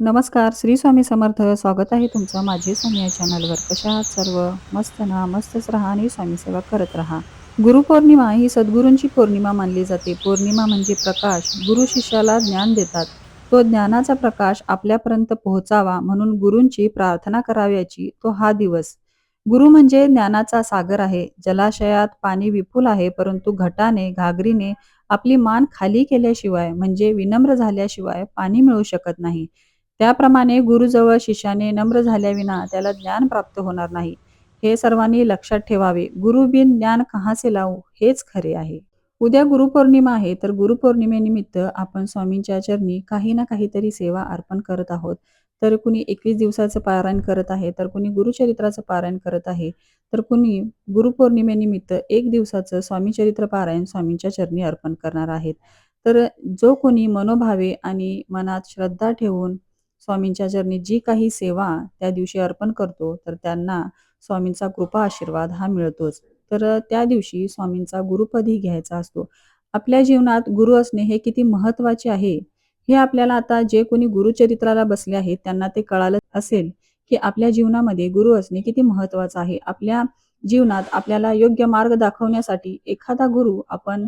नमस्कार श्री स्वामी समर्थ. स्वागत आहे तुमचं माझे स्वामी या चॅनलवर. कशा आहात सर्व? मस्त ना? मस्तच राहा आणि स्वामी सेवा करत राहा. गुरुपौर्णिमा ही सद्गुरूंची पौर्णिमा मानली जाते. पौर्णिमा म्हणजे प्रकाश. गुरु शिष्याला ज्ञान देतात. तो ज्ञानाचा प्रकाश आपल्यापर्यंत पोहोचावा म्हणून गुरूंची प्रार्थना कराव्याची तो हा दिवस. गुरु म्हणजे ज्ञानाचा सागर आहे. जलाशयात पाणी विपुल आहे परंतु घटाने घागरीने आपली मान खाली केल्याशिवाय म्हणजे विनम्र झाल्याशिवाय पाणी मिळू शकत नाही. त्याप्रमाणे गुरुजवळ शिष्याने नम्र झाल्याविना त्याला ज्ञान प्राप्त होणार नाही. हे सर्वांनी लक्षात ठेवावे. गुरु बिन ज्ञान कहासे लावू? हेच खरे आहे. उद्या गुरुपौर्णिमा आहे तर गुरुपौर्णिमेनिमित्त आपण स्वामींच्या चरणी काही ना काहीतरी सेवा अर्पण करत आहोत. तर कुणी एकवीस दिवसाचं पारायण करत आहे तर कुणी गुरुचरित्राचं पारायण करत आहे तर कुणी गुरुपौर्णिमेनिमित्त एक दिवसाचं स्वामीचरित्र पारायण स्वामींच्या चरणी अर्पण करणार आहेत. तर जो कोणी मनोभावे आणि मनात श्रद्धा ठेवून स्वामींच्या चरणी जी काही सेवा त्या दिवशी अर्पण करतो तर त्यांना स्वामींचा कृपा आशीर्वाद हा मिळतोच. तर त्या दिवशी स्वामींचा गुरुपदही घ्यायचा असतो. आपल्या जीवनात गुरु असणे हे किती महत्त्वाचे आहे हे आपल्याला आता जे कोणी गुरुचरित्राला बसले आहेत त्यांना ते कळालं असेल की आपल्या जीवनामध्ये गुरु असणे किती महत्वाचं आहे. आपल्या जीवनात आपल्याला योग्य मार्ग दाखवण्यासाठी एखादा गुरु आपण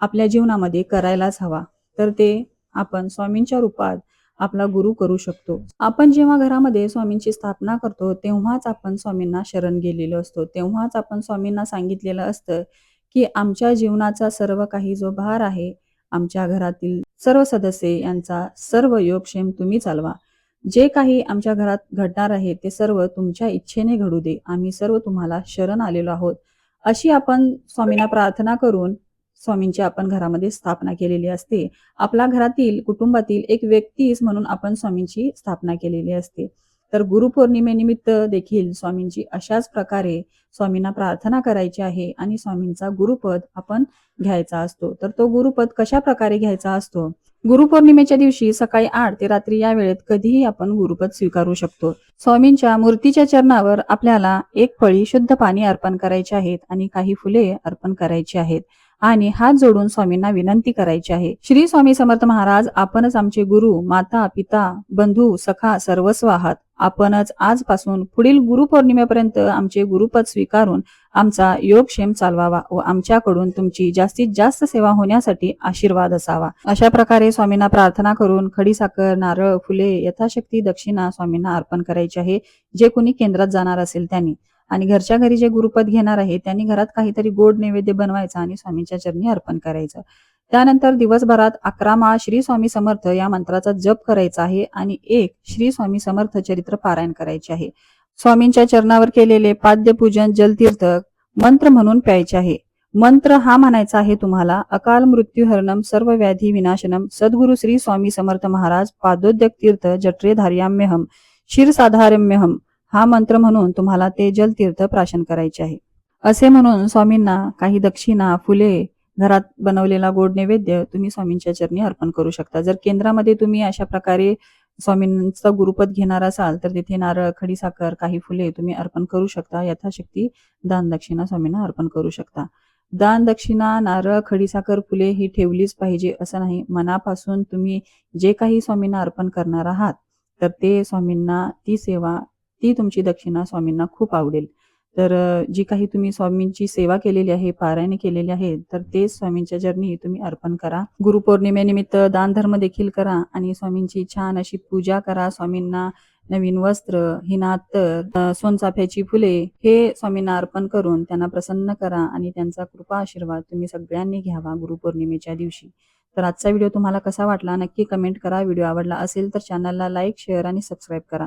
आपल्या जीवनामध्ये करायलाच हवा. तर ते आपण स्वामींच्या रूपात आपला गुरु करू शकतो. आपण जेव्हा घरामध्ये स्वामींची स्थापना करतो तेव्हाच आपण स्वामींना शरण गेलेलो असतो. तेव्हाच आपण स्वामींना सांगितलेलं असतं की आमच्या जीवनाचा सर्व काही जो भार आहे आमच्या घरातील सर्व सदस्य यांचा सर्व योगक्षेम तुम्ही चालवा. जे काही आमच्या घरात घडणार आहे ते सर्व तुमच्या इच्छेने घडू दे. आम्ही सर्व तुम्हाला शरण आलेलो आहोत. अशी आपण स्वामींना प्रार्थना करून स्वामींची आपण घरामध्ये स्थापना केलेली असते. आपल्या घरातील कुटुंबातील एक व्यक्तीच म्हणून आपण स्वामींची स्थापना केलेली असते. तर गुरुपौर्णिमेनिमित्त देखील स्वामींची अशाच प्रकारे स्वामींना प्रार्थना करायची आहे आणि स्वामींचा गुरुपद आपण घ्यायचा असतो. तर तो गुरुपद कशा प्रकारे घ्यायचा असतो? गुरुपौर्णिमेच्या दिवशी सकाळी आठ ते रात्री या वेळेत कधीही आपण गुरुपद स्वीकारू शकतो. स्वामींच्या मूर्तीच्या चरणावर आपल्याला एक फळी शुद्ध पाणी अर्पण करायचे आहेत आणि काही फुले अर्पण करायची आहेत. आणि हात जोडून स्वामींना विनंती करायची आहे. श्री स्वामी समर्थ महाराज आपणच आमचे गुरु माता पिता बंधू सखा सर्वस्व आहात. आपणच आजपासून पुढील गुरुपौर्णिमेपर्यंत आमचे गुरुपद स्वीकारून आमचा योगक्षेम चालवावा व आमच्याकडून तुमची जास्तीत जास्त सेवा होण्यासाठी आशीर्वाद असावा. अशा प्रकारे स्वामींना प्रार्थना करून खडीसाखर नारळ फुले यथाशक्ती दक्षिणा स्वामींना अर्पण करायची आहे. जे कोणी केंद्रात जाणार असेल त्यांनी आणि घरच्या घरी जे गुरुपद घेणार आहे त्यांनी घरात काहीतरी गोड नैवेद्य बनवायचा आणि स्वामींच्या चरणी अर्पण करायचं. त्यानंतर दिवसभरात अकरा माळ श्री स्वामी समर्थ या मंत्राचा जप करायचा आहे आणि एक श्री स्वामी समर्थ चरित्र पारायण करायचे आहे. स्वामींच्या चरणावर केलेले पाद्यपूजन जलतीर्थ मंत्र म्हणून प्यायचे आहे. मंत्र हा म्हणायचा आहे तुम्हाला अकाल मृत्यू हरणम सर्व व्याधी विनाशनम सद्गुरु श्री स्वामी समर्थ महाराज पादोद्यक तीर्थ जठरे धार्याम्यहम क्षीरसाधारम्यहम हा मंत्र म्हणून तुम्हाला ते जलतीर्थ प्राशन करायचे आहे. असे म्हणून स्वामींना काही दक्षिणा फुले घरात बनवलेला गोड नैवेद्य तुम्ही स्वामींच्या चरणी अर्पण करू शकता. जर केंद्रामध्ये तुम्ही अशा प्रकारे स्वामींचा गुरुपद घेणार असाल तर तिथे नारळ खडीसाखर काही फुले तुम्ही अर्पण करू शकता. यथाशक्ती दान दक्षिणा स्वामींना अर्पण करू शकता. दान दक्षिणा नारळ खडीसाखर फुले ही ठेवलीच पाहिजे असं नाही. मनापासून तुम्ही जे काही स्वामींना अर्पण करणार आहात तर ते स्वामींना ती सेवा ती तुमची दक्षिणा स्वामींना खूप आवडेल. तर जी काही तुम्ही स्वामींची सेवा केलेली आहे पारायण केलेली आहे तर ते स्वामींच्या जर्नी तुम्ही अर्पण करा. गुरुपौर्णिमेनिमित्त दान धर्म देखील करा आणि स्वामींची छान अशी पूजा करा. स्वामींना नवीन वस्त्र हिनात्तर सोनचाफ्याची फुले हे स्वामींना अर्पण करून त्यांना प्रसन्न करा आणि त्यांचा कृपा आशीर्वाद तुम्ही सगळ्यांनी घ्यावा गुरुपौर्णिमेच्या दिवशी. तर आजचा व्हिडिओ तुम्हाला कसा वाटला? नक्की कमेंट करा. व्हिडिओ आवडला असेल तर चॅनलला लाईक शेअर आणि सबस्क्राईब करा.